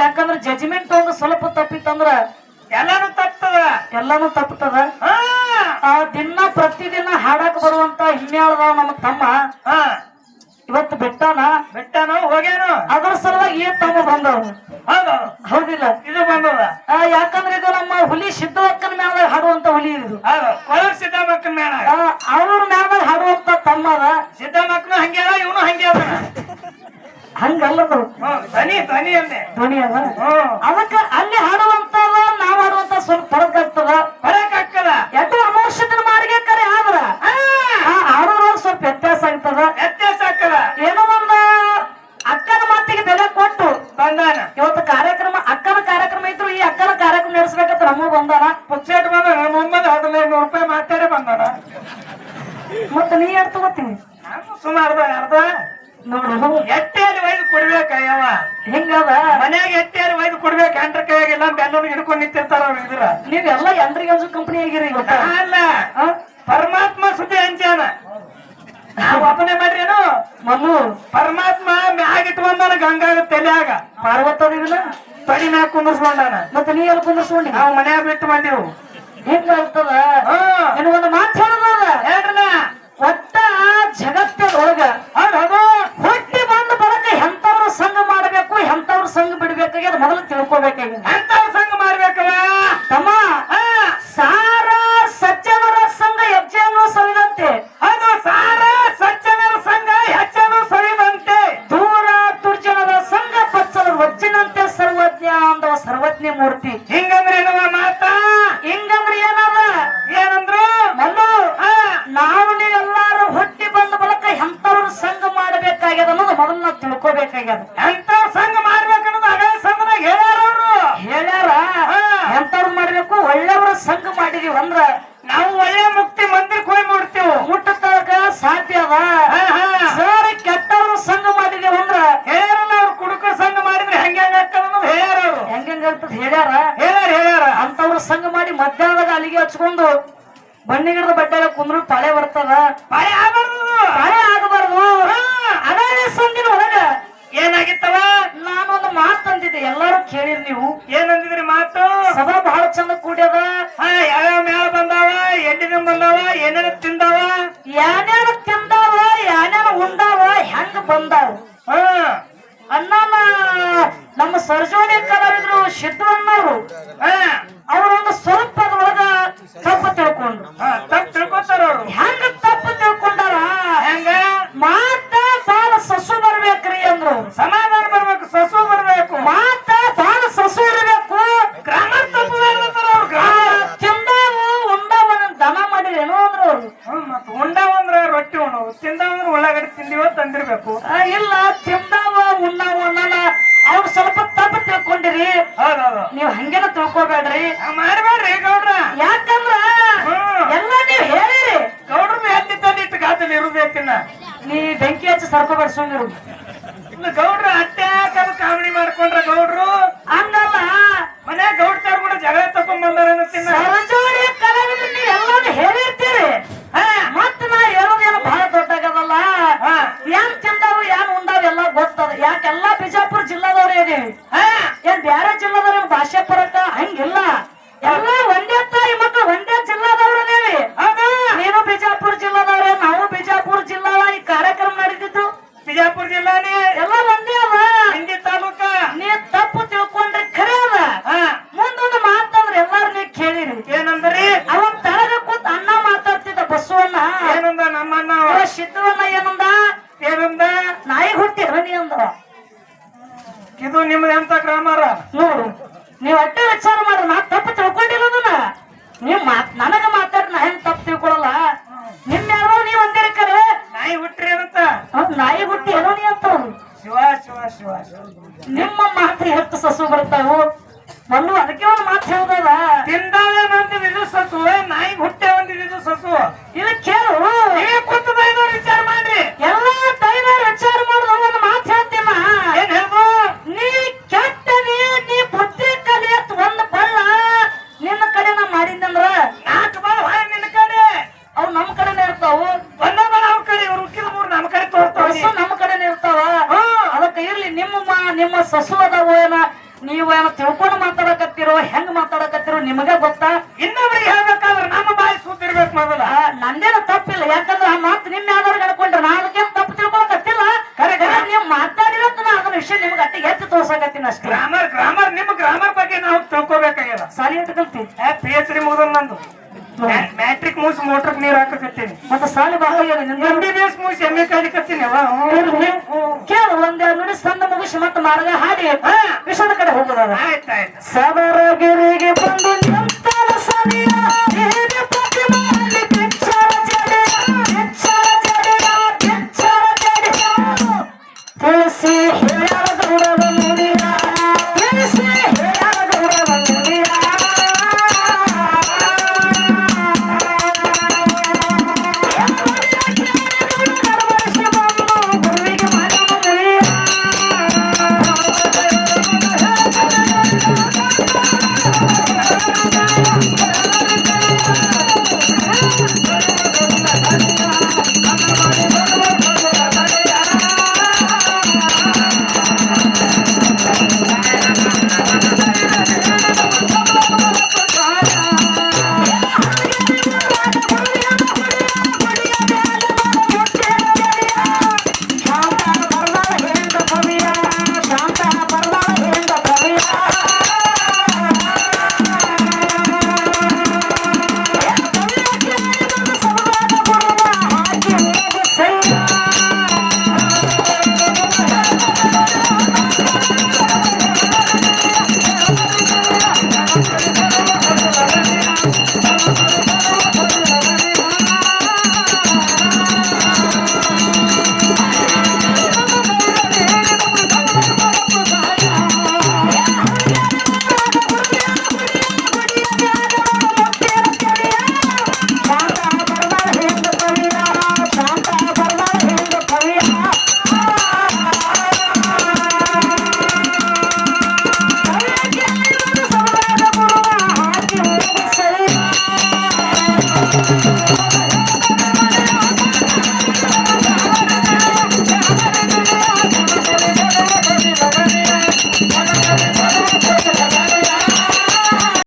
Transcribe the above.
ಯಾಕಂದ್ರೆ ಜಜ್ಮೆಂಟ್ ಒಂದು ಸ್ವಲ್ಪ ತಪ್ಪಿತ್ತಂದ್ರ ಎಲ್ಲಾನು ತಪ್ಪದ ಎಲ್ಲಾನು ತಪ್ಪತದ ಆ ದಿನ ಪ್ರತಿದಿನ ಹಾಡಕ್ ಬರುವಂತ ಹಿಮ್ಮ್ಯಾಳದ ನಮ್ಮ ತಮ್ಮ. ಇವತ್ತು ಬೆಟ್ಟಾನ? ಬೆಟ್ಟಾನ ಹೋಗ್ಯಾನು. ಅದ್ರ ಸಲುವಾಗಿ ಏನ್ ತಮ್ಮ ಬಂದವು? ಹೌದಿಲ್ಲ. ಇದು ಬಂದವ ಯಾಕಂದ್ರೆ ಇದು ನಮ್ಮ ಹುಲಿ ಸಿದ್ದಕ್ಕನ ಮೇಲೆ ಹಾಡುವಂತ ಹುಲಿ ಇದು. ಸಿದ್ದಮಕ್ಕನ ಮ್ಯಾಲ ಅವ್ರ ಮೇಲೆ ಹಾಡುವಂತ ತಮ್ಮ ಅದ ಸಿದ್ದಮಕ್ಕನು ಇವನು ಹಂಗ್ಯಾರ ಹಂಗಲ್ಲ ಧ್ವನಿ ಧ್ವನಿ ಅಂದೆ. ಧ್ವನಿ ಅದ? ಅದಕ್ಕ ಅಲ್ಲಿ ಹಾಡುವಂತ ನಾವ್ ಹಾಡುವಂತ ಸ್ವಲ್ಪ ಫರಕ್ ಆಗ್ತದ ಫರಕ್ ಮನು ಪರಮಾತ್ಮ ಮ್ಯಾಗ ಇಟ್ಕೊಂಡಾನ ಗಂಗಾಗ ತಲೆಯಾಗ. ಪಾರ್ವತದೇವಿನ ತಡಿ ಮ್ಯಾಗ ಕುಂದರ್ಸ್ಕೊಂಡಾನ ಮತ್ತೆ ನೀ ಎಲ್ಲಿ ಕುಂದರ್ಸ್ಕೊಂಡಿ? ನಾವು ಮನ್ಯಾಗ ಬಿಟ್ಟು ಬಂದಿರು ಹಿಂಗ ಆಗ್ತದ? ನಿನಗೊಂದು ಮಾತು ಹೇಳಲ್ಲ ಹೇಳ್ರಣ ಒಟ್ಟ ಜಗತ್ತದೊಳಗ ಅದು ಹುಟ್ಟಿ ಬಂದ ಬರಕ ಎಂತವ್ರ ಸಂಘ ಮಾಡಬೇಕು ಎಂತವ್ರ ಸಂಘ ಬಿಡ್ಬೇಕಾಗ್ಯದ ಮೊದಲು ತಿಳ್ಕೊಬೇಕಾಗಿ. ಎಂತವ್ರ मूर्ती. जी ಅಲ್ಲಿಗೆ ಹಚ್ಕೊಂಡು ಬನ್ನಿ ಗಿಡದ ಬಡ್ಡೆಗ ಕುಂದ್ರು ಪಾಳೆ ಬರ್ತದ. ಬಾಯ ಆಗ್ಬಾರ್ದು. ಪಾಳೆ ಆಗಬಾರ್ದು. ಅದೇ ಸಂದಿನ ಒಳಗ. ಏನಾಗಿತ್ತವ? ನಾನೊಂದು ಮಾತು ಅಂತಿದ್ದೆ ಎಲ್ಲಾರು ಕೇಳಿರಿ ನೀವು. ಏನಂದಿದ್ರಿ ಮಾತು? ಸಭಾ ಬಹಳ ಚಂದ ಕೂಡ್ಯದ. ಯಾವ್ಯಾವ ಮೇಳ ಬಂದಾವ? ಎಣ್ಣಿನ ಬಂದಾವ? ಏನೇನ ತಿಂದಾವ? ಯಾನ್ಯಾನ ತಿಂದಾವ? ಯಾನ್ಯಾನ ಉಂಡಾವ? ಹೆಂಗ ಬಂದಾವ? ಹಾ. ಅಣ್ಣನ ನಮ್ಮ ಸರ್ಜೋನಿ ಕಲಾವಿದ್ರು ಸಿದ್ದು ಅಣ್ಣವ್ರು ಹಾ ಅವರೊಂದು ಸ್ವಲ್ಪ ಅದ್ರೊಳಗ ತಪ್ಪು ತಿಳ್ಕೊಂಡ್ರು. ತಪ್ಪು ತಿಳ್ಕೊತಾರ ಅವರು ಹೆಂಗ ತಪ್ಪು ತಿಳ್ಕೊಂಡಾರ? ಹೆಂಗ ಇನ್ನು ಗೌಡ್ರ ಅಟ್ಯಾಕಲ್ ಕಾಮಿಡಿ ಮಾಡ್ಕೊಂಡ್ರ ಗ್ರಾಮರ ನೋಡು ನೀವ್ ಅಟ್ಟೆ ವಿಚಾರ ಮಾಡ ನಾ ತಪ್ಪು ತಿಳ್ಕೊಂಡಿಲ್ಲ ಅದನ್ನ. ನೀವ್ ಮಾತ್ ನನಗ ಮಾತಾಡಿ ನಾ ಹೆಂಗ್ ತಪ್ಪು ತಿಳ್ಕೊಳಲ್ಲ. ನಿಮ್ ಯಾರೋ ನೀವ್ ಅಂದಿರ ನಾಯಿ ಹುಟ್ಟ್ರಿ ಅಂತ. ನಾಯಿ ಹುಟ್ಟಿ ಏನೋ ನೀ ಅಂತ ಶಿವ ಶಿವ ಶಿವ. ನಿಮ್ಮ ಮಾತು ಹೆತ್ತು ಸಸು ಬರ್ತಾವು. ಒಂದು ಎತ್ತಿ ತೋರ್ಸಕತ್ತೀನಿ ಅಷ್ಟೇ. ಗ್ರಾಮರ್ ಗ್ರಾಮರ್ ನಿಮ್ಮ ಗ್ರಾಮರ್ ಬಗ್ಗೆ ನಾವು ತಿಳ್ಕೊಬೇಕಾಗ್ಯದ. ಸಾಲಿ ಇಟ್ಕೊಳ್ತಿ ಪಿ ಎಚ್ ಡಿ ಮುಗಿದ ನಂದು. ಮ್ಯಾಟ್ರಿಕ್ ಮುಗಿಸಿ ಮೋಟರ್ ನೀರ್ ಹಾಕಕತ್ತೀನಿ. ಮತ್ತೆ ಸಾಲಿ ಬಹಳ. ಎಂ ಬಿ ಬಿ ಎಸ್ ಮುಗಿಸಿ ಎಂ ಎ ಕಲಿಕತ್ತೀನಿ ಕೇಳ ಒಂದೆರಡು ನುಡಿ ಮುಗಿಸಿ ಮತ್ತೆ ಮಾರ್ಗ ಹಾಡಿ. ಆ ವಿಷಯದ ಕಡೆ ಹೋಗೋದ ಆಯ್ತಾಯ್ತು ಸಬರಗಿರಿಗೆ ಬಂದು ನಿಂತ ಸನಿಯ